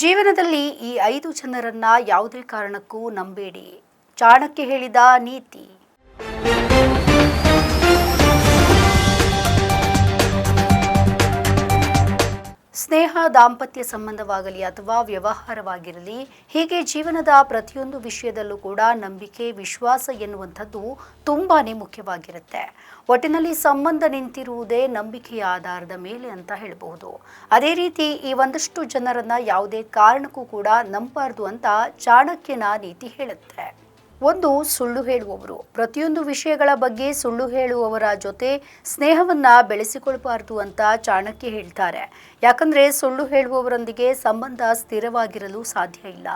ಜೀವನದಲ್ಲಿ ಈ ಐದು ಜನರನ್ನ ಯಾವುದೇ ಕಾರಣಕ್ಕೂ ನಂಬೇಡಿ. ಚಾಣಕ್ಯ ಹೇಳಿದ ನೀತಿ. ಸ್ನೇಹ ದಾಂಪತ್ಯ ಸಂಬಂಧವಾಗಲಿ ಅಥವಾ ವ್ಯವಹಾರವಾಗಿರಲಿ, ಹೀಗೆ ಜೀವನದ ಪ್ರತಿಯೊಂದು ವಿಷಯದಲ್ಲೂ ಕೂಡ ನಂಬಿಕೆ, ವಿಶ್ವಾಸ ಎನ್ನುವಂಥದ್ದು ತುಂಬಾನೇ ಮುಖ್ಯವಾಗಿರುತ್ತೆ. ಒಟ್ಟಿನಲ್ಲಿ ಸಂಬಂಧ ನಿಂತಿರುವುದೇ ನಂಬಿಕೆಯ ಆಧಾರದ ಮೇಲೆ ಅಂತ ಹೇಳಬಹುದು. ಅದೇ ರೀತಿ ಈ ಒಂದಷ್ಟು ಜನರನ್ನ ಯಾವುದೇ ಕಾರಣಕ್ಕೂ ಕೂಡ ನಂಬಾರ್ದು ಅಂತ ಚಾಣಕ್ಯನ ನೀತಿ ಹೇಳುತ್ತೆ. ಒಂದು ಸುಳ್ಳು ಹೇಳುವವರು. ಪ್ರತಿಯೊಂದು ವಿಷಯಗಳ ಬಗ್ಗೆ ಸುಳ್ಳು ಹೇಳುವವರ ಜೊತೆ ಸ್ನೇಹವನ್ನ ಬೆಳೆಸಿಕೊಳ್ಬಾರ್ದು ಅಂತ ಚಾಣಕ್ಯ ಹೇಳ್ತಾರೆ. ಯಾಕಂದ್ರೆ ಸುಳ್ಳು ಹೇಳುವವರೊಂದಿಗೆ ಸಂಬಂಧ ಸ್ಥಿರವಾಗಿರಲು ಸಾಧ್ಯ ಇಲ್ಲ.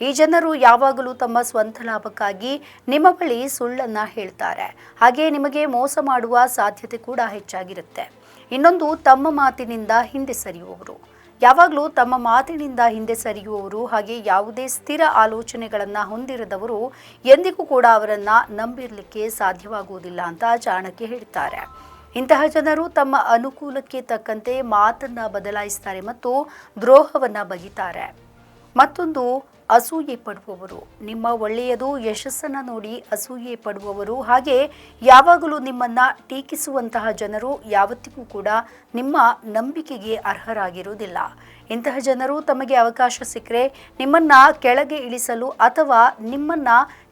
ಈ ಜನರು ಯಾವಾಗಲೂ ತಮ್ಮ ಸ್ವಂತ ಲಾಭಕ್ಕಾಗಿ ನಿಮ್ಮ ಬಳಿ ಸುಳ್ಳನ್ನ ಹೇಳ್ತಾರೆ. ಹಾಗೆ ನಿಮಗೆ ಮೋಸ ಮಾಡುವ ಸಾಧ್ಯತೆ ಕೂಡ ಹೆಚ್ಚಾಗಿರುತ್ತೆ. ಇನ್ನೊಂದು ತಮ್ಮ ಮಾತಿನಿಂದ ಹಿಂದೆ ಸರಿಯುವವರು. ಯಾವಾಗಲೂ ತಮ್ಮ ಮಾತಿನಿಂದ ಹಿಂದೆ ಸರಿಯುವವರು ಹಾಗೆ ಯಾವುದೇ ಸ್ಥಿರ ಆಲೋಚನೆಗಳನ್ನು ಹೊಂದಿರದವರು ಎಂದಿಗೂ ಕೂಡ ಅವರನ್ನ ನಂಬಿರಲಿಕ್ಕೆ ಸಾಧ್ಯವಾಗುವುದಿಲ್ಲ ಅಂತ ಚಾಣಕ್ಯ ಹೇಳ್ತಾರೆ ಇಂತಹ ಜನರು ತಮ್ಮ ಅನುಕೂಲಕ್ಕೆ ತಕ್ಕಂತೆ ಮಾತನ್ನ ಬದಲಾಯಿಸ್ತಾರೆ ಮತ್ತು ದ್ರೋಹವನ್ನ ಬಗಿತಾರೆ. ಮತ್ತೊಂದು ಅಸೂಯೆ ಪಡುವವರು. ನಿಮ್ಮ ಒಳ್ಳೆಯದು, ಯಶಸ್ಸನ್ನು ನೋಡಿ ಅಸೂಯೆ ಪಡುವವರು. ಹಾಗೆ ಯಾವಾಗಲೂ ನಿಮ್ಮನ್ನ ಟೀಕಿಸುವಂತಹ ಜನರು ಯಾವತ್ತಿಗೂ ಕೂಡ ನಿಮ್ಮ ನಂಬಿಕೆಗೆ ಅರ್ಹರಾಗಿರುವುದಿಲ್ಲ. ಇಂತಹ ಜನರು ತಮಗೆ ಅವಕಾಶ ಸಿಕ್ಕರೆ ನಿಮ್ಮನ್ನ ಕೆಳಗೆ ಇಳಿಸಲು ಅಥವಾ ನಿಮ್ಮನ್ನ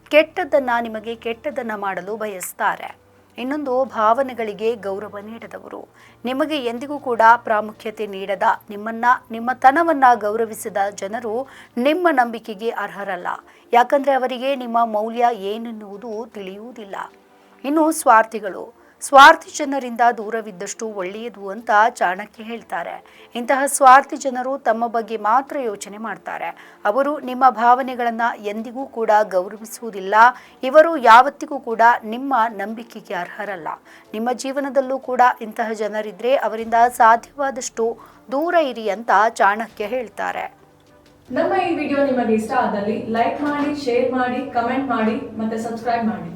ಕೆಟ್ಟದ್ದನ್ನು, ನಿಮಗೆ ಕೆಟ್ಟದ್ದನ್ನು ಮಾಡಲು ಬಯಸ್ತಾರೆ. ಇನ್ನೊಂದು ಭಾವನೆಗಳಿಗೆ ಗೌರವ ನೀಡದವರು. ನಿಮಗೆ ಎಂದಿಗೂ ಕೂಡ ಪ್ರಾಮುಖ್ಯತೆ ನೀಡದ ನಿಮ್ಮನ್ನ ನಿಮ್ಮ ತನವನ್ನ ಗೌರವಿಸಿದ ಜನರು ನಿಮ್ಮ ನಂಬಿಕೆಗೆ ಅರ್ಹರಲ್ಲ. ಯಾಕಂದ್ರೆ ಅವರಿಗೆ ನಿಮ್ಮ ಮೌಲ್ಯ ಏನೆನ್ನುವುದು ತಿಳಿಯುವುದಿಲ್ಲ. ಇನ್ನು ಸ್ವಾರ್ಥಿಗಳು. ಸ್ವಾರ್ಥಿ ಜನರಿಂದ ದೂರವಿದ್ದಷ್ಟು ಒಳ್ಳೆಯದು ಅಂತ ಚಾಣಕ್ಯ ಹೇಳ್ತಾರೆ. ಇಂತಹ ಸ್ವಾರ್ಥಿ ಜನರು ತಮ್ಮ ಬಗ್ಗೆ ಮಾತ್ರ ಯೋಚನೆ ಮಾಡ್ತಾರೆ. ಅವರು ನಿಮ್ಮ ಭಾವನೆಗಳನ್ನು ಎಂದಿಗೂ ಕೂಡ ಗೌರವಿಸುವುದಿಲ್ಲ. ಇವರು ಯಾವತ್ತಿಗೂ ಕೂಡ ನಿಮ್ಮ ನಂಬಿಕೆಗೆ ಅರ್ಹರಲ್ಲ. ನಿಮ್ಮ ಜೀವನದಲ್ಲೂ ಕೂಡ ಇಂತಹ ಜನರಿದ್ರೆ ಅವರಿಂದ ಸಾಧ್ಯವಾದಷ್ಟು ದೂರ ಇರಿ ಅಂತ ಚಾಣಕ್ಯ ಹೇಳ್ತಾರೆ. ನಮ್ಮ ಈ ವಿಡಿಯೋ ನಿಮಗೆ ಇಷ್ಟ ಆದಲ್ಲಿ ಲೈಕ್ ಮಾಡಿ, ಶೇರ್ ಮಾಡಿ, ಕಮೆಂಟ್ ಮಾಡಿ ಮತ್ತೆ ಸಬ್ಸ್ಕ್ರೈಬ್ ಮಾಡಿ.